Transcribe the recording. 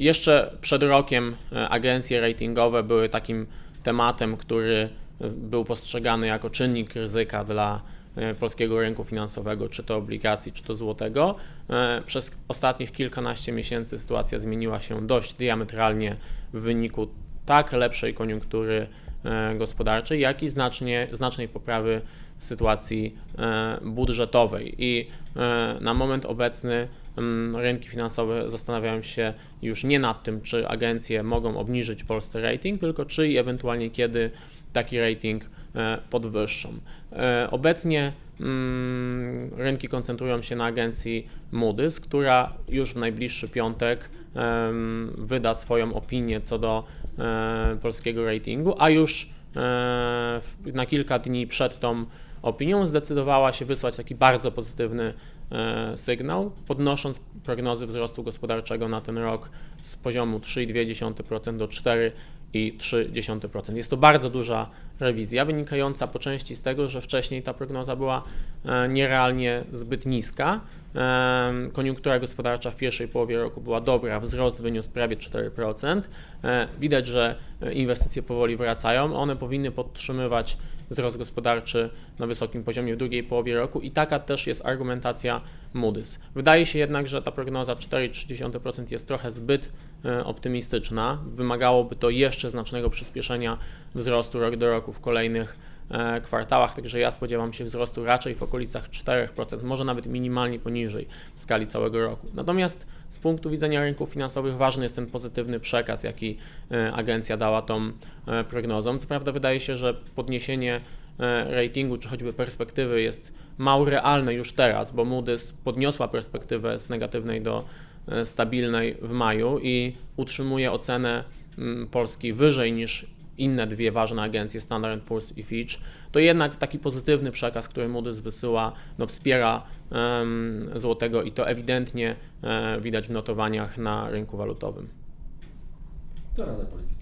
Jeszcze przed rokiem e, agencje ratingowe były takim tematem, który e, był postrzegany jako czynnik ryzyka dla e, polskiego rynku finansowego, czy to obligacji, czy to złotego. Przez ostatnich kilkanaście miesięcy sytuacja zmieniła się dość diametralnie w wyniku tak lepszej koniunktury gospodarczej, jak i znacznie, znacznej poprawy sytuacji e, budżetowej. I e, na moment obecny mm, rynki finansowe zastanawiają się już nie nad tym, czy agencje mogą obniżyć Polsce rating, tylko czy i ewentualnie kiedy taki rating e, podwyższą. E, Obecnie mm, rynki koncentrują się na agencji Moody's, która już w najbliższy piątek wyda swoją opinię co do e, polskiego ratingu, a już e, na kilka dni przed tą opinią zdecydowała się wysłać taki bardzo pozytywny e, sygnał, podnosząc prognozy wzrostu gospodarczego na ten rok z poziomu 3,2% do 4,3%. Jest to bardzo duża rewizja, wynikająca po części z tego, że wcześniej ta prognoza była e, nierealnie zbyt niska. Koniunktura gospodarcza w pierwszej połowie roku była dobra, wzrost wyniósł prawie 4%. E, Widać, że e, inwestycje powoli wracają. One powinny podtrzymywać wzrost gospodarczy na wysokim poziomie w drugiej połowie roku i taka też jest argumentacja Moody's. Wydaje się jednak, że ta prognoza 4,3% jest trochę zbyt e, optymistyczna. Wymagałoby to jeszcze znacznego przyspieszenia wzrostu rok do roku w kolejnych kwartałach, także ja spodziewam się wzrostu raczej w okolicach 4%, może nawet minimalnie poniżej w skali całego roku. Natomiast z punktu widzenia rynków finansowych ważny jest ten pozytywny przekaz, jaki e, agencja dała tą e, prognozą. Co prawda wydaje się, że podniesienie e, ratingu czy choćby perspektywy jest mało realne już teraz, bo Moody's podniosła perspektywę z negatywnej do e, stabilnej w maju i utrzymuje ocenę Polski wyżej niż inne dwie ważne agencje, Standard Poor's i Fitch, to jednak taki pozytywny przekaz, który Moody's wysyła, no wspiera em, złotego i to ewidentnie e, widać w notowaniach na rynku walutowym. To Rada Polityki